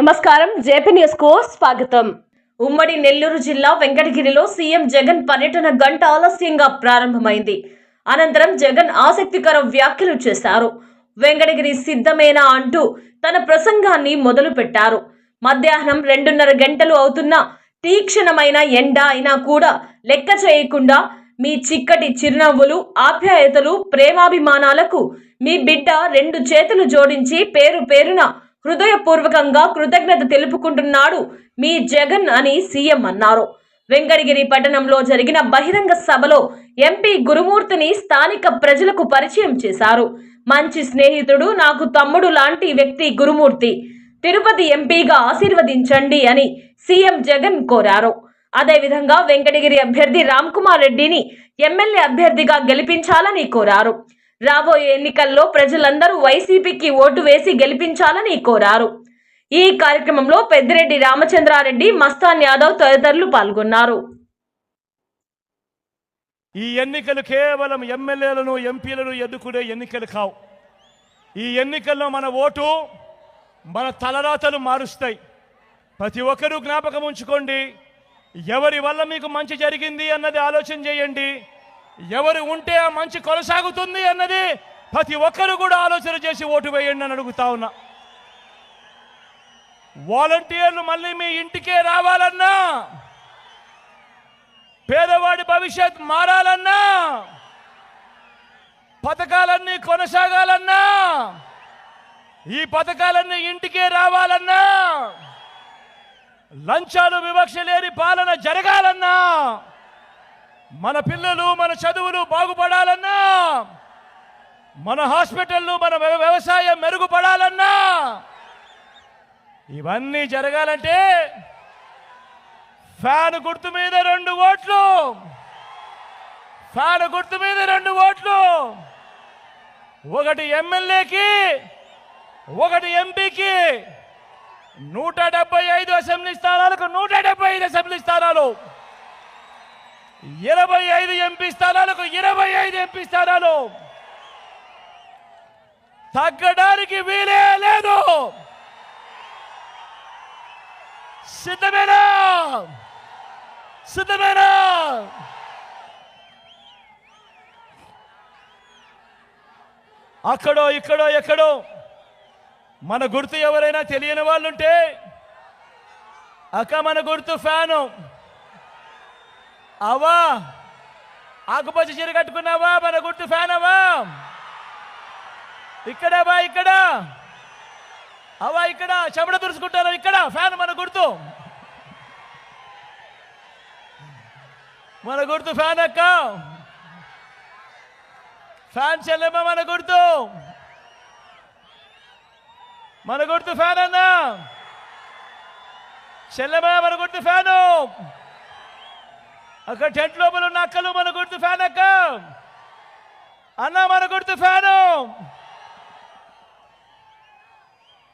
నమస్కారం. జేపీ న్యూస్కు స్వాగతం. ఉమ్మడి నెల్లూరు జిల్లా వెంకటగిరిలో సీఎం జగన్ పర్యటన గంట ఆలస్యంగా ప్రారంభమైంది. అనంతరం జగన్ ఆసక్తికర వ్యాఖ్యలు చేశారు. వెంకటగిరి సిద్ధమేనా అంటూ తన ప్రసంగాన్ని మొదలు పెట్టారు మధ్యాహ్నం రెండున్నర గంటలు అవుతున్న తీక్షణమైన ఎండ అయినా కూడా లెక్క చేయకుండా మీ చిక్కటి చిరునవ్వులు ఆప్యాయతలు ప్రేమాభిమానాలకు మీ బిడ్డ రెండు చేతులు జోడించి పేరు పేరున హృదయపూర్వకంగా కృతజ్ఞత తెలుపుకుంటున్నాడు మీ జగన్ అని సీఎం అన్నారు. వెంకటగిరి పట్టణంలో జరిగిన బహిరంగ సభలో ఎంపీ గురుమూర్తిని స్థానిక ప్రజలకు పరిచయం చేశారు. మంచి స్నేహితుడు నాకు తమ్ముడు లాంటి వ్యక్తి గురుమూర్తి. తిరుపతి ఎంపీగా ఆశీర్వదించండి అని సీఎం జగన్ కోరారు. అదేవిధంగా వెంకటగిరి అభ్యర్థి రామ్ కుమార్ రెడ్డిని ఎమ్మెల్యే అభ్యర్థిగా గెలిపించాలని కోరారు. రాబోయే ఎన్నికల్లో ప్రజలందరూ వైసీపీకి ఓటు వేసి గెలిపించాలని కోరారు. ఈ కార్యక్రమంలో పెద్దిరెడ్డి రామచంద్రారెడ్డి మస్తాన్ యాదవ్ తదితరులు పాల్గొన్నారు. ఈ ఎన్నికలు కేవలం ఎమ్మెల్యేలను ఎంపీలను ఎన్నుకునే ఎన్నికలు కావు. ఈ ఎన్నికల్లో మన ఓటు మన తలరాతలు మారుస్తాయి. ప్రతి ఒక్కరూ జ్ఞాపకం ఉంచుకోండి ఎవరి వల్ల మీకు మంచి జరిగింది అన్నది ఆలోచన చేయండి. ఎవరు ఉంటే ఆ మంచి కొనసాగుతుంది అన్నది ప్రతి ఒక్కరు కూడా ఆలోచన చేసి ఓటు వేయండి అని అడుగుతా ఉన్నా. వాలంటీర్లు మళ్ళీ మీ ఇంటికే రావాలన్నా పేదవాడి భవిష్యత్ మారాలన్నా పథకాలన్నీ కొనసాగాలన్నా ఈ పథకాలన్నీ ఇంటికే రావాలన్నా లంచాలు వివక్ష లేని పాలన జరగాలన్నా మన పిల్లలు మన చదువులు బాగుపడాలన్నా మన హాస్పిటళ్ళు మన వ్యవసాయం మెరుగుపడాలన్నా ఇవన్నీ జరగాలంటే ఫ్యాన్ గుర్తు మీద రెండు ఓట్లు ఫ్యాన్ గుర్తు మీద రెండు ఓట్లు. ఒకటి ఎమ్మెల్యేకి ఒకటి ఎంపీకి నూట డెబ్బై ఐదు అసెంబ్లీ స్థానాలకు నూట డెబ్బై ఐదు అసెంబ్లీ స్థానాలు. ఇరవై ఐదు ఎంపీ స్థానాలకు ఇరవై ఐదు ఎంపీ స్థానాలు. తగ్గడానికి వీలే లేదు. సిద్ధమేనా? సిద్ధమేనా? అక్కడో ఇక్కడో ఎక్కడో. మన గుర్తు ఎవరైనా తెలియని వాళ్ళుంటే అక్క మన గుర్తు ఫ్యాను. అవా ఆకుపచ్చ చీర కట్టుకున్నావా? మన గుర్తు ఫ్యాన్ అవా ఇక్కడవా ఇక్కడ? అవా ఇక్కడ? చెమట తుడుచుకుంటారు ఇక్కడ? ఫ్యాన్ మన గుర్తు. మన గుర్తు ఫ్యాన్ అక్క. ఫ్యాన్ చెల్లెమ్మ మన గుర్తు. మన గుర్తు ఫ్యాన్ అన్నా. చెల్లెమ్మ మన గుర్తు ఫ్యాను. అక్కడ టెంట్ లోపల ఉన్న అక్కలు మన గుర్తు ఫ్యాన్ అక్క. అన్న మన గుర్తు ఫ్యాను.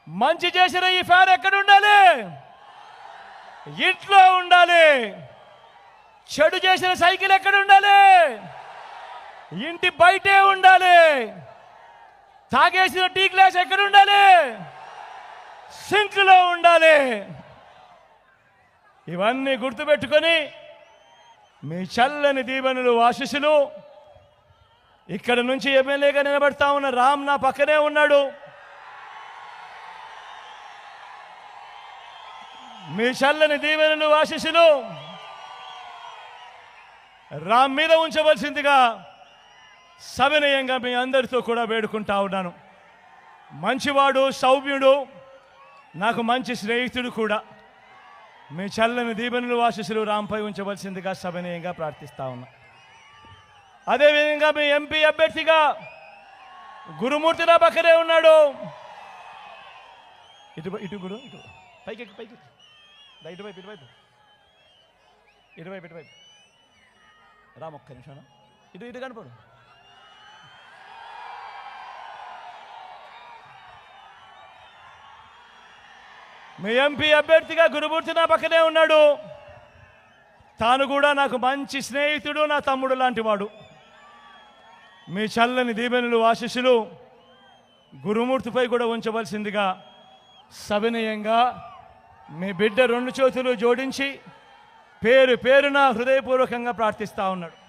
మంచి చేసిన ఈ ఫ్యాన్ ఎక్కడ ఉండాలి? ఇంట్లో ఉండాలి. చెడు చేసిన సైకిల్ ఎక్కడ ఉండాలి? ఇంటి బయటే ఉండాలి. తాగేసిన టీ గ్లాస్ ఎక్కడ ఉండాలి? సింక్లో ఉండాలి. ఇవన్నీ గుర్తుపెట్టుకొని మీ చల్లని దీవెనలు ఆశీస్సులు. ఇక్కడ నుంచి ఎమ్మెల్యేగా నిలబడతా ఉన్న రామ్ నా పక్కనే ఉన్నాడు. మీ చల్లని దీవెనలు ఆశీస్సులు. రామ్ మీద ఉంచవలసిందిగా సవినయంగా మీ అందరితో కూడా వేడుకుంటా ఉన్నాను. మంచివాడు సౌమ్యుడు నాకు మంచి స్నేహితుడు కూడా. మీ చల్లని దీవెనలు ఆశీస్సులు రాంపై ఉంచవలసిందిగా సభనీయంగా ప్రార్థిస్తా ఉన్నా. అదేవిధంగా మీ ఎంపీ అభ్యర్థిగా గురుమూర్తి నా పక్కనే ఉన్నాడు. ఇటు ఇటు గురు ఇటు. పైకి పైకి ఇటువైపు ఇటువైపు ఇటువైపు ఇటువైపు రామ్ ఒక్క నిమిషం. ఇటు ఇటు కనపడు. మీ ఎంపీ అభ్యర్థిగా గురుమూర్తి నా పక్కనే ఉన్నాడు. తాను కూడా నాకు మంచి స్నేహితుడు నా తమ్ముడు లాంటి వాడు. మీ చల్లని దీవెనులు ఆశీస్సులు గురుమూర్తిపై కూడా ఉంచవలసిందిగా సవినయంగా మీ బిడ్డ రెండు చేతులు జోడించి పేరు పేరున హృదయపూర్వకంగా ప్రార్థిస్తా ఉన్నాడు.